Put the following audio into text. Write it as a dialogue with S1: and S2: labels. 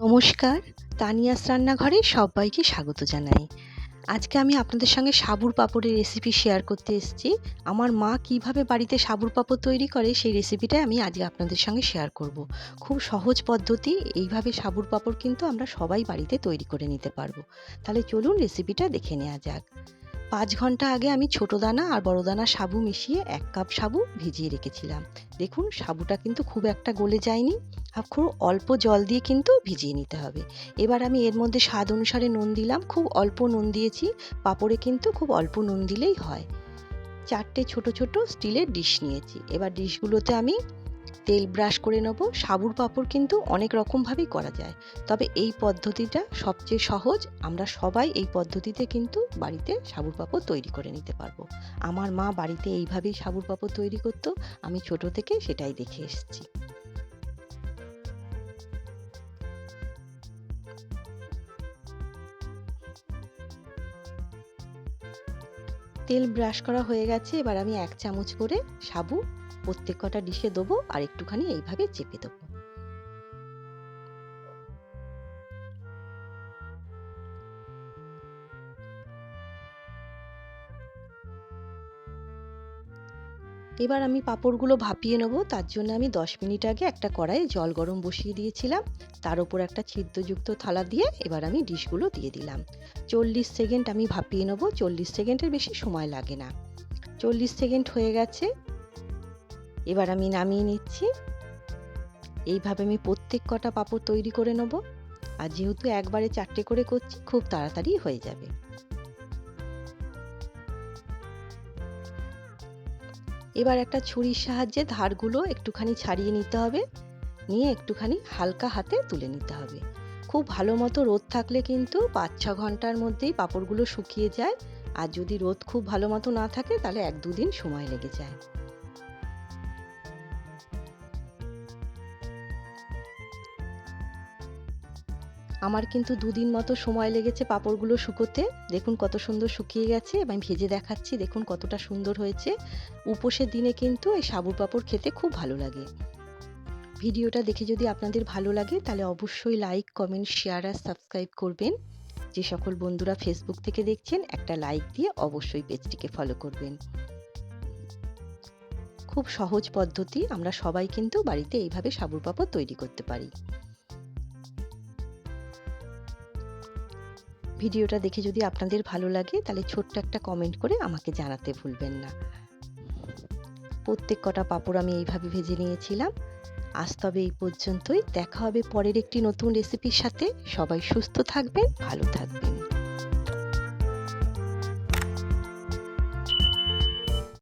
S1: নমস্কার, তানিয়াস রান্নাঘরে সবাইকে স্বাগত জানাই। আজকে আমি আপনাদের সঙ্গে সাবুর পাপড়ের রেসিপি শেয়ার করতে এসেছি। আমার মা কীভাবে বাড়িতে সাবুর পাপড় তৈরি করে সেই রেসিপিটাই আমি আজকে আপনাদের সঙ্গে শেয়ার করব। খুব সহজ পদ্ধতি, এইভাবে সাবুর পাপড় কিন্তু আমরা সবাই বাড়িতে তৈরি করে নিতে পারব। তাহলে চলুন রেসিপিটা দেখে নেওয়া যাক। পাঁচ ঘণ্টা আগে আমি ছোটো দানা আর বড় দানা সাবু মিশিয়ে এক কাপ সাবু ভিজিয়ে রেখেছিলাম। দেখুন, সাবুটা কিন্তু খুব একটা গলে যায়নি। খুব অল্প জল দিয়ে কিন্তু ভিজিয়ে নিতে হবে। এবার আমি এর মধ্যে স্বাদ অনুসারে নুন দিলাম, খুব অল্প নুন দিয়েছি, পাঁপড়ে কিন্তু খুব অল্প নুন দিলেই হয়। চারটে ছোট ছোট স্টিলের ডিশ নিয়েছি, এবার ডিশগুলোতে আমি তেল ব্রাশ করে নেব। সাবুর পাঁপড় কিন্তু অনেক রকমভাবেই করা যায়, তবে এই পদ্ধতিটা সবচেয়ে সহজ। আমরা সবাই এই পদ্ধতিতে কিন্তু বাড়িতে সাবুর পাঁপড় তৈরি করে নিতে পারব। আমার মা বাড়িতে এইভাবেই সাবুর পাঁপড় তৈরি করতো, আমি ছোট থেকে সেটাই দেখে এসেছি। তেল ব্রাশ করা হয়ে গেছে, এবার আমি এক চামচ করে সাবু, প্রত্যেক কটা ডিশে দেবো আর একটুখানি এইভাবে চেপে দেবো। এবার আমি পাঁপড়গুলো ভাপিয়ে নেব। তার জন্য আমি দশ মিনিট আগে একটা কড়াইয়ে জল গরম বসিয়ে দিয়েছিলাম। তার উপর একটা ছিদ্রযুক্ত থালা দিয়ে এবার আমি ডিশগুলো দিয়ে দিলাম। চল্লিশ সেকেন্ড আমি ভাপিয়ে নেব। চল্লিশ সেকেন্ডের বেশি সময় লাগে না। চল্লিশ সেকেন্ড হয়ে গেছে। এবার আমি নামিয়ে নিচ্ছি। এইভাবে আমি প্রত্যেক কটা পাঁপড় তৈরি করে নেব। আর যেহেতু একবারে চারটে করে করছি, খুব তাড়াতাড়ি হয়ে যাবে। এবার একটা ছুরির সাহায্যে ধারগুলো একটুখানি ছাড়িয়ে নিতে হবে। নিয়ে একটুখানি হালকা হাতে তুলে নিতে হবে। খুব ভালো মতো রোদ থাকলে কিন্তু পাঁচ ছ ঘণ্টার মধ্যেই পাঁপড়গুলো শুকিয়ে যায়। আর যদি রোদ খুব ভালো মতো না থাকে, তাহলে এক দুদিন সময় লেগে যায়। আমার কিন্তু দুদিন মতো সময় লেগেছে পাঁপড়গুলো শুকোতে। দেখুন কত সুন্দর শুকিয়ে গেছে এবং ভেজে দেখাচ্ছি, দেখুন কতটা সুন্দর হয়েছে। উপোসের দিনে কিন্তু এই সাবুর পাঁপড় খেতে খুব ভালো লাগে। ভিডিওটা দেখে যদি আপনাদের ভালো লাগে, তাহলে অবশ্যই লাইক কমেন্ট শেয়ার আর সাবস্ক্রাইব করবেন। যে সকল বন্ধুরা ফেসবুক থেকে দেখছেন, একটা লাইক দিয়ে অবশ্যই পেজটিকে ফলো করবেন। খুব সহজ পদ্ধতি, আমরা সবাই কিন্তু বাড়িতে এইভাবে সাবুর পাঁপড় তৈরি করতে পারি। ভিডিওটা দেখে যদি আপনাদের ভালো লাগে, তাহলে ছোট্ট একটা কমেন্ট করে আমাকে জানাতে ভুলবেন না। প্রত্যেক কটা পাঁপড় আমি এইভাবে ভেজে নিয়েছিলাম। আজ তবে এই পর্যন্তই। দেখা হবে পরের একটি নতুন রেসিপির সাথে। সবাই সুস্থ থাকবেন, ভালো থাকবেন।